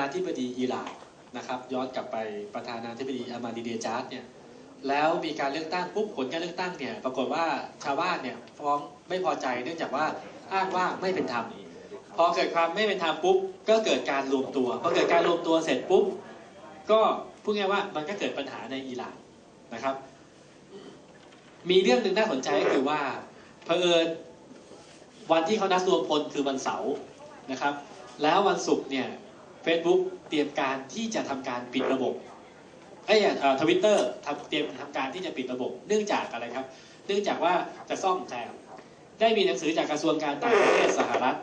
นาธิบดีอิหร่านนะครับย้อนกลับไปประธานาธิบดีอามาดีเดจาร์ดเนี่ยแล้วมีการเลือกตั้งปุ๊บผลการเลือกตั้งเนี่ยปรากฏว่าชาวบ้านเนี่ยฟ้องไม่พอใจเนื่องจากว่าอ้างว่าไม่เป็นธรรมพอเกิดความไม่เป็นธรรมปุ๊บก็เกิดการรวมตัวพอเกิดการรวมตัวเสร็จปุ๊บก็พูดง่ายว่ามันก็เกิดปัญหาในอิหร่านนะครับ มีเรื่องหนึ่งน่าสนใจก็คือว่าเผอิญวันที่เขานัดรวมพลคือวันเสาร์นะครับ แล้ววันศุกร์เนี่ย Facebook เตรียมการที่จะทำการปิดระบบไอ้ยทวิตเตอร์ทำเตรียมทำการที่จะปิดระบบ เนื่องจากอะไรครับ เนื่องจากว่าจะซ่อมแซมได้มีหนังสือจากกระทรวงการต่างประเทศสหรัฐ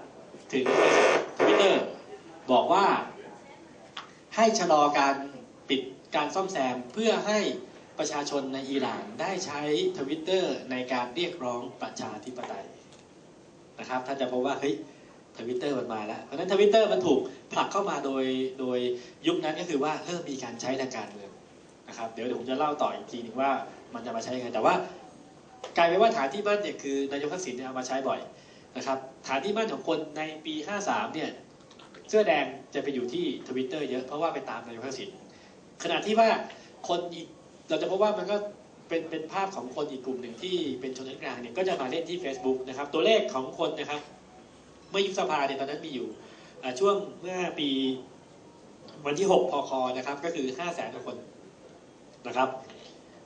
ถึงทวิตเตอร์บอกว่า ให้ชะลอการปิดการซ่อมแซมเพื่อให้ประชาชนในอิหร่านได้ใช้ทวิตเตอร์ในการเรียกร้องประชาธิปไตยนะครับท่านจะพบว่าเฮ้ย ทวิตเตอร์มันมาแล้ว เพราะฉะนั้นทวิตเตอร์มันถูกผลักเข้ามาโดยโดยยุคนั้นก็คือว่าเริ่มมีการใช้ทางการเมืองนะครับเดี๋ยวเดี๋ยวผมจะเล่าต่ออีกทีหนึงว่ามันจะมาใช้ยังไงแต่ว่ากลายเป็นว่าฐานที่มั่นเนี่ยคือนายกทักษิณเนี่ยเอามาใช้บ่อยนะครับฐานที่มั่นของคนในปี 53 เนี่ยเสื้อแดงจะไปอยู่ที่ทวิตเตอร์เยอะเพราะว่าไปตามนายกทักษิณขณะที่ว่าคนอีกเราจะพบว่ามันก็เป็นเป็นภาพของคนอีกกลุ่มหนึ่งที่เป็นชนชั้นกลางเนี่ยก็จะมาเล่นที่ Facebook นะครับตัวเลขของคนนะครับ เมื่อยุบสภาเนี่ยตอนนั้นมีอยู่ช่วงเมื่อปีวันที่ 6 พคนะครับ ก็คือ 5 0 0แสนคนนะครับ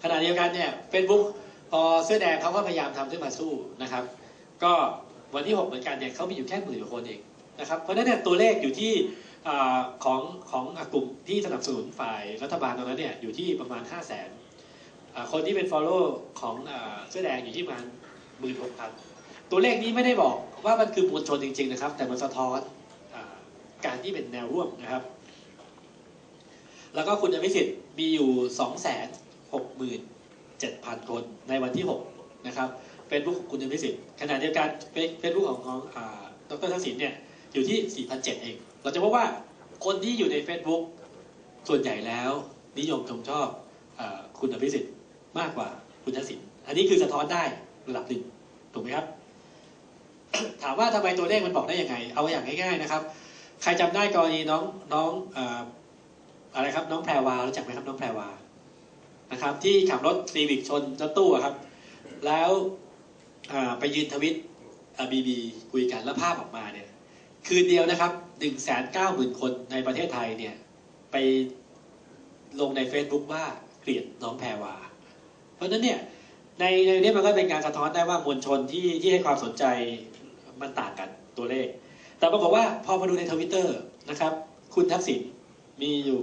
ขณะเดียวกันเนี่ยเฟซบุ๊กพอเสื้อแดงเขาก็พยายามทำขึ้นมาสู้นะครับ ก็วันที่ 6 เหมือนกันเนี่ยเขามีอยู่แค่หมื่นกว่าคนเองนะครับเพราะฉะนั้นเนี่ยตัวเลขอยู่ที่อของของกลุ่มที่สนับสนุนฝ่ายรัฐบาลตอนนั้นเนี่ยอยู่ที่ประมาณ 5 0 0แสนคนที่เป็น follow ของอเสื้อแดงอยู่ที่ประมาณหมื่นหกพัน ตัวเลขนี้ไม่ได้บอกว่ามันคือมวลชนจริง ๆนะครับ แต่มันสะท้อนอการที่เป็นแนวร่วมนะครับ แล้วก็คุณอภิสิทธิ์มีอยู่ 2 6 7 0 0 0 คนในวันที่ 6 นะครับเฟซบุ๊กของคุณอภิสิทธิ์ขณะเดียวกันเฟซบุ๊กของของดรทักษิณเนี่ยอยู่ที่ 4,700 เอง เราจะพบว่าคนที่อยู่ใน Facebook ส่วนใหญ่แล้ว นิยมชมชอบอคุณอภิสิทธิ์มากกว่าคุณทักษิณอันนี้คือสะท้อนได้ระดับหนึ่งถูกไหมครับ ถามว่าทำไมตัวเลขมันบอกได้ยังไง เอาอย่างง่ายๆนะครับ ใครจำได้กรณีน้องน้องออะไรครับน้องแพรวารู้จักไหมครับน้องแพรวานะครับ ที่ขับรถซีวิกชนรถตู้ครับ แล้วไปยืนทวิตบีบีคุยกันแล้วภาพออกมาเนี่ย คืนเดียวนะครับหนึ่งแสนเก้าหมื่นคนในประเทศไทยเนี่ยไปลงใน Facebook ว่าเกลียดน้องแพรวา เพราะฉะนั้นเนี่ยในในนี้มันก็เป็นการสะท้อนได้ว่ามวลชนที่ที่ให้ความสนใจ มันต่างกันตัวเลข แต่ปรากฏว่าพอมาดูในทวิตเตอร์นะครับ คุณทักษิณมีอยู่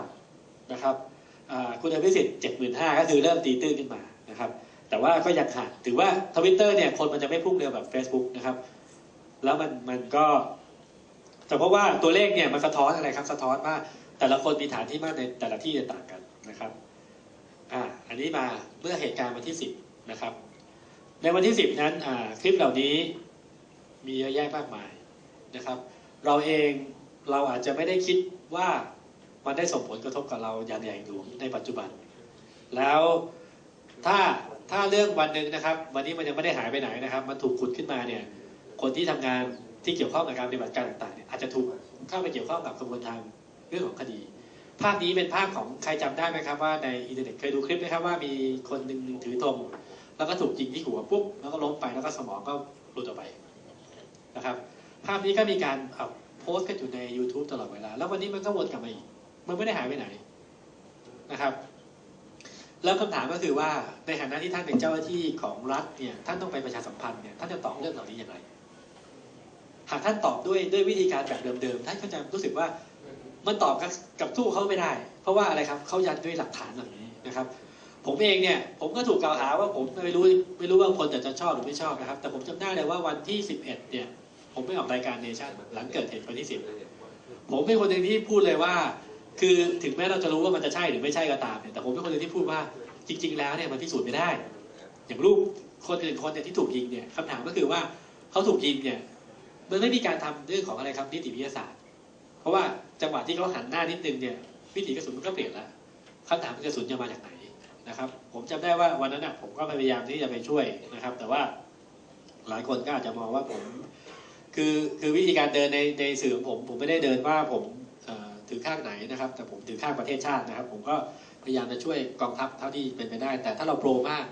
89,000นะครับคุณอภิสิทธิ์75,000 ก็คือเริ่มตีตื้นขึ้นมานะครับ แต่ว่าก็ยังขาดถือว่าทวิตเตอร์เนี่ยคนมันจะไม่พุ่งเร็วแบบ Facebook นะครับ แล้วมันมันก็แต่เพราะว่าตัวเลขเนี่ยมันสะท้อนอะไรครับ สะท้อนว่าแต่ละคนมีฐานที่มากในแต่ละที่จะต่างกันนะครับอ่าอันนี้มาเมื่อเหตุการณ์วันที่ 10นะครับในวันที่ 10 นั้นคลิปเหล่านี้ มีเยอะแยะมากมายนะครับ เราเองเราอาจจะไม่ได้คิดว่ามันได้ส่งผลกระทบกับเราอย่างใหญ่หลวงในปัจจุบัน แล้วถ้าถ้าเรื่องวันหนึ่งนะครับ วันนี้มันยังไม่ได้หายไปไหนนะครับ มันถูกขุดขึ้นมาเนี่ยคนที่ทำงานที่เกี่ยวข้องกับการปฏิบัติการต่างๆเนี่ยอาจจะถูกเข้าไปเกี่ยวข้องกับกระบวนทางเรื่องของคดี ภาพนี้เป็นภาพของใครจำได้ไหมครับว่าในอินเทอร์เน็ตเคยดูคลิปไหมครับว่ามีคนหนึ่งถือธงแล้วก็ถูกยิงที่หัวปุ๊บแล้วก็ล้มไปแล้วก็สมองก็หลุดออกไป นะครับ ภาพนี้ก็มีการเอาโพสต์กันอยู่ใน YouTube ตลอดเวลา แล้ววันนี้มันก็วนกลับมาอีก มันไม่ได้หายไปไหนนะครับ แล้วคำถามก็คือว่าในฐานะที่ท่านเป็นเจ้าหน้าที่ของรัฐเนี่ยท่านต้องไปประชาสัมพันธ์เนี่ยท่านจะตอบเรื่องเหล่านี้อย่างไร หากท่านตอบด้วยด้วยวิธีการแบบเดิมๆท่านก็จะรู้สึกว่ามันตอบกับกับสู้เขาไม่ได้ เพราะว่าอะไรครับเขายันด้วยหลักฐานเหล่านี้นะครับ ผมเองเนี่ยผมก็ถูกกล่าวหาว่าผมไม่รู้ไม่รู้ว่าคนจะจะชอบหรือไม่ชอบนะครับ แต่ผมจำได้เลยว่าวันที่ 11 เนี่ย ผมไปออกรายการเนชั่นหลังเกิดเหตุวันที่ 10 ผมเป็นคนหนึ่งที่พูดเลยว่า คือถึงแม้เราจะรู้ว่ามันจะใช่หรือไม่ใช่ก็ตามเนี่ยแต่ผมเป็นคนหนึ่งที่พูดว่าจริง ๆ แล้วเนี่ยมันพิสูจน์ไม่ได้ อย่างรูปคนอื่นคนเนี่ยที่ถูกยิงเนี่ยคำถามก็คือว่าเขาถูกยิงเนี่ยมันไม่มีการทำเรื่องของอะไรครับนิติวิทยาศาสตร์ เพราะว่าจังหวะที่เขาหันหน้านิดนึงเนี่ยวิถีกระสุนมันก็เปลี่ยนแล้วคำถามกระสุนจะมาจากไหน นะครับ ผมจำได้ว่าวันนั้นน่ะผมก็พยายามที่จะไปช่วยนะครับ แต่ว่าหลายคนก็อาจจะมองว่าผม คือคือวิธีการเดินในในสื่อของผมผมไม่ได้เดินว่าผมถือข้างไหนนะครับ แต่ผมถือข้างประเทศชาตินะครับ ผมก็พยายามจะช่วยกองทัพเท่าที่เป็นไปได้ แต่ถ้าเราโปรมาก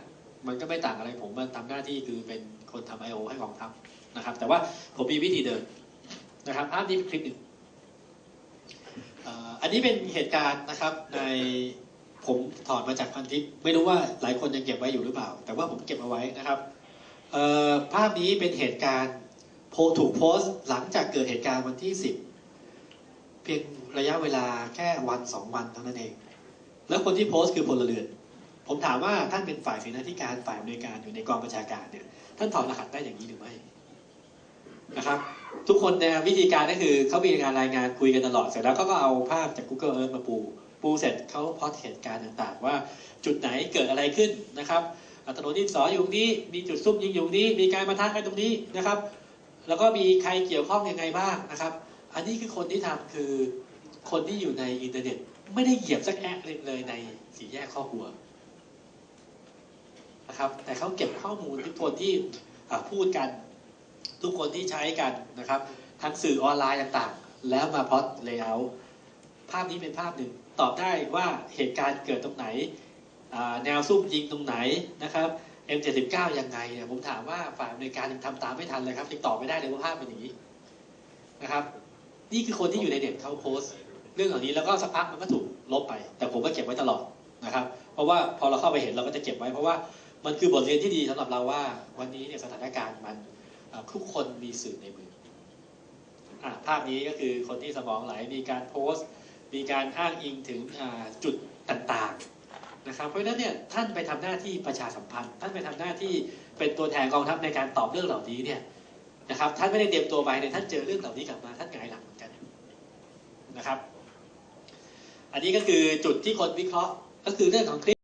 มันก็ไม่ต่างอะไรผมมันทำหน้าที่คือเป็นคนทำ I.O. ให้กองทัพนะครับ แต่ว่าผมมีวิธีเดินนะครับภาพนี้เป็นคลิปหนึ่งอันนี้เป็นเหตุการณ์นะครับใน ผมถอดมาจากพันทิปไม่รู้ว่าหลายคนยังเก็บไว้อยู่หรือเปล่า แต่ว่าผมเก็บเอาไว้นะครับภาพนี้เป็นเหตุการณ์โพถูกโพสต์หลังจากเกิดเหตุการณ์วันที่ 10 เพียงระยะเวลาแค่วันสองวันเท่านั้นเอง แล้วคนที่โพสต์คือพลเรือน ผมถามว่าท่านเป็นฝ่ายเสนาธิการฝ่ายอำนวยการอยู่ในกองประชาการเนี่ยท่านถอดรหัสได้อย่างนี้หรือไม่นะครับ ทุกคนในวิธีการก็คือเขามีการรายงานคุยกันตลอดเสร็จแล้วเขาก็เอาภาพจาก Google Earth มาปู ปูเสร็จเขาพอดเหตุการณ์ต่างๆ ว่าจุดไหนเกิดอะไรขึ้นนะครับอะถนนดินสออยู่ตรงนี้ มีจุดซุ่มยิงอยู่ตรงนี้ มีการมาทักกันตรงนี้นะครับ แล้วก็มีใครเกี่ยวข้องยังไงบ้างนะครับ อันนี้คือคนที่ทำคือคนที่อยู่ในอินเทอร์เน็ต ไม่ได้เหยียบสักแอะเลยในสี่แยกข้อกลัวนะครับ แต่เขาเก็บข้อมูลทุกคนที่พูดกัน ทุกคนที่ใช้กันนะครับทั้งสื่อออนไลน์ต่างๆ แล้วมาพอตเลเยอร์ภาพนี้เป็นภาพหนึ่ง ตอบได้ว่าเหตุการณ์เกิดตรงไหน แนวซุ่มยิงตรงไหนนะครับ M79 ยังไงเนี่ยผมถามว่าฝ่ายอำนวยการยังทำตามไม่ทันเลยครับยังตอบไม่ได้เลยว่าภาพเป็นอย่างนี้นะครับ นี่คือคนที่อยู่ในเน็ตเขาโพสต์เรื่องเหล่านี้แล้วก็สักพักมันก็ถูกลบไป แต่ผมก็เก็บไว้ตลอดนะครับ เพราะว่าพอเราเข้าไปเห็นเราก็จะเก็บไว้เพราะว่ามันคือบทเรียนที่ดีสำหรับเราว่าวันนี้เนี่ยสถานการณ์มันทุกคนมีสื่อในมืออภาพนี้ก็คือคนที่สมองไหลมีการโพสต์ มีการอ้างอิงถึงจุดต่างๆนะครับเพราะฉะนั้นเนี่ยท่านไปทำหน้าที่ประชาสัมพันธ์ ท่านไปทำหน้าที่เป็นตัวแทนกองทัพในการตอบเรื่องเหล่านี้เนี่ยนะครับท่านไม่ได้เตรียมตัวไปเนี่ยท่านเจอเรื่องเหล่านี้กลับมาท่านหงายหลังเหมือนกันนะครับ อันนี้ก็คือจุดที่คนวิเคราะห์ก็คือเรื่องของคลิป